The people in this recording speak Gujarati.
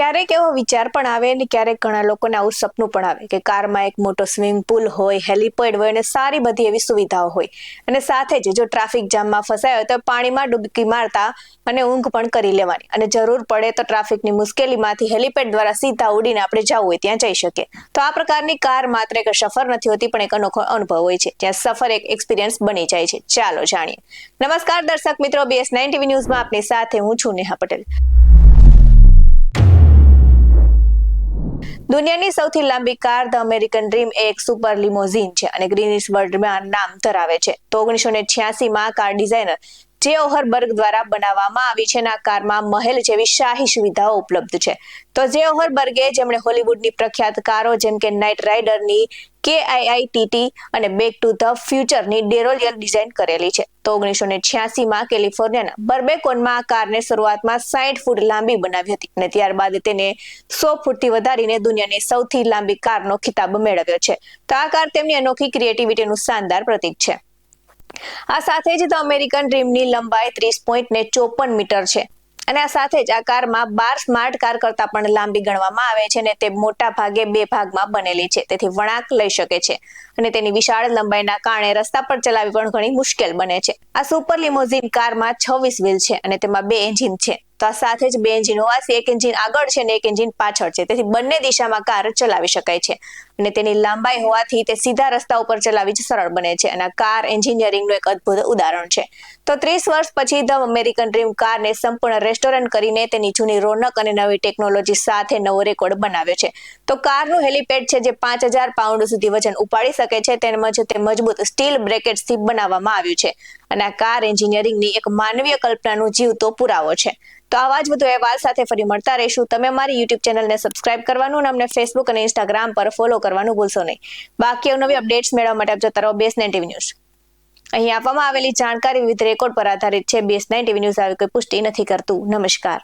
ક્યારેક એવો વિચાર પણ આવે ને ક્યારેક ઘણા લોકોને આવું સપનું પણ આવે કે કારમાં એક મોટો સ્વિમિંગ પુલ હોય, હેલીપેડ હોય અને સારી બધી એવી સુવિધાઓ હોય. અને સાથે જ જો ટ્રાફિક જામમાં ફસાય તો પાણીમાં ડૂબકી મારતા અને ઊંઘ પણ કરી લેવાની. અને જરૂર પડે તો ટ્રાફિકની મુશ્કેલીમાંથી હેલીપેડ દ્વારા સીધા ઉડીને આપણે જવું હોય ત્યાં જઈ શકીએ. તો આ પ્રકારની કાર માત્ર એક સફર નથી હોતી, પણ એક અનોખો અનુભવ હોય છે ત્યાં સફર એક એક્સપિરિયન્સ બની જાય છે. ચાલો જાણીએ. નમસ્કાર દર્શક મિત્રો બીએસ નાઇન ટીવી ન્યૂઝમાં આપની સાથે હું છું નેહા પટેલ. દુનિયાની સૌથી લાંબી કાર ધ અમેરિકન ડ્રીમ એક સુપર લિમોઝિન છે અને ગ્રીનિશ વર્લ્ડમાં નામ ધરાવે છે. તો ઓગણીસો ને છ્યાસીમાં કાર ડિઝાઇનર જે ઓહરબર્ગ દ્વારા બનાવવામાં આવી છે એના કારમાં મહેલ જેવી શાહી સુવિધાઓ ઉપલબ્ધ છે. તો જે ઓહરબર્ગે જેમણે હોલિવૂડની પ્રખ્યાત કારો જેમ કે નાઇટ રાઇડરની કે ટીટી અને બેક ટુ ધ ફ્યુચરની ડેરોલિયર ડિઝાઇન કરેલી છે. તો ઓગણીસો ને છ્યાસીમાં કેલિફોર્નિયાના બર્બેકોનમાં આ કારને શરૂઆતમાં સાઠ ફૂટ લાંબી બનાવી હતી અને ત્યારબાદ તેને સો ફૂટથી વધારીને દુનિયાની સૌથી લાંબી કારનો ખિતાબ મેળવ્યો છે. તો આ કાર તેમની અનોખી ક્રિએટિવિટીનું શાનદાર પ્રતીક છે. આ સાથે જ ધ અમેરિકન ડ્રીમની લંબાઈ ત્રીસ પોઈન્ટ ને ચોપન મીટર છે. અને આ સાથે જ આ કારમાં બાર સ્માર્ટ કાર કરતા પણ લાંબી ગણવામાં આવે છે અને તે મોટા ભાગે બે ભાગમાં બનેલી છે. તેથી વળાંક લઈ શકે છે. અને તેની વિશાળ લંબાઈના કારણે રસ્તા પર ચલાવવી પણ ઘણી મુશ્કેલ બને છે. આ સુપર લિમોઝિન કારમાં છવ્વીસ વ્હીલ છે અને તેમાં બે એન્જિન છે. તો આ સાથે જ બે એન્જિન હોવાથી એક એન્જિન આગળ છે અને એક એન્જિન પાછળ છે. તેથી બંને દિશામાં કાર ચલાવી શકાય છે. અને તેની લાંબાઈ હોવાથી તે સીધા રસ્તા ઉપર ચલાવી જ સરળ બને છે અને કાર એન્જિનિયરિંગનું એક અદ્ભુત ઉદાહરણ છે. તો ત્રીસ વર્ષ પછી ધ અમેરિકન ડ્રીમ કારને સંપૂર્ણ રેસ્ટોરન્ટ કરીને તેની જૂની રોનક અને નવી ટેકનોલોજી સાથે નવો રેકોર્ડ બનાવ્યો છે. તો કારનું હેલીપેડ છે જે પાંચ હજાર પાઉન્ડ સુધી વજન ઉપાડી શકે છે તેમજ તે મજબૂત સ્ટીલ બ્રેકેટ્સથી બનાવવામાં આવ્યું છે. અને આ કાર એન્જિનિયરિંગની એક માનવીય કલ્પનાનું જીવતો પુરાવો છે. તો આવા જ વધુ અહેવાલ સાથે ફરી મળતા રહીશું. તમે અમારી યુટ્યુબ ચેનલને સબસ્ક્રાઇબ કરવાનું અને અમને ફેસબુક અને ઇન્સ્ટાગ્રામ પર ફોલો કરવાનું ભૂલશો નહીં. બાકી નવી અપડેટ્સ મેળવવા માટે આપ જતા રહો બેસ નાઇન ન્યૂઝ અહીં આપવામાં આવેલી જાણકારી વિવિધ રેકોર્ડ પર આધારિત છે. બેસ નાઇન ટીવી ન્યૂઝ આવી કોઈ પુષ્ટિ નથી કરતું. નમસ્કાર.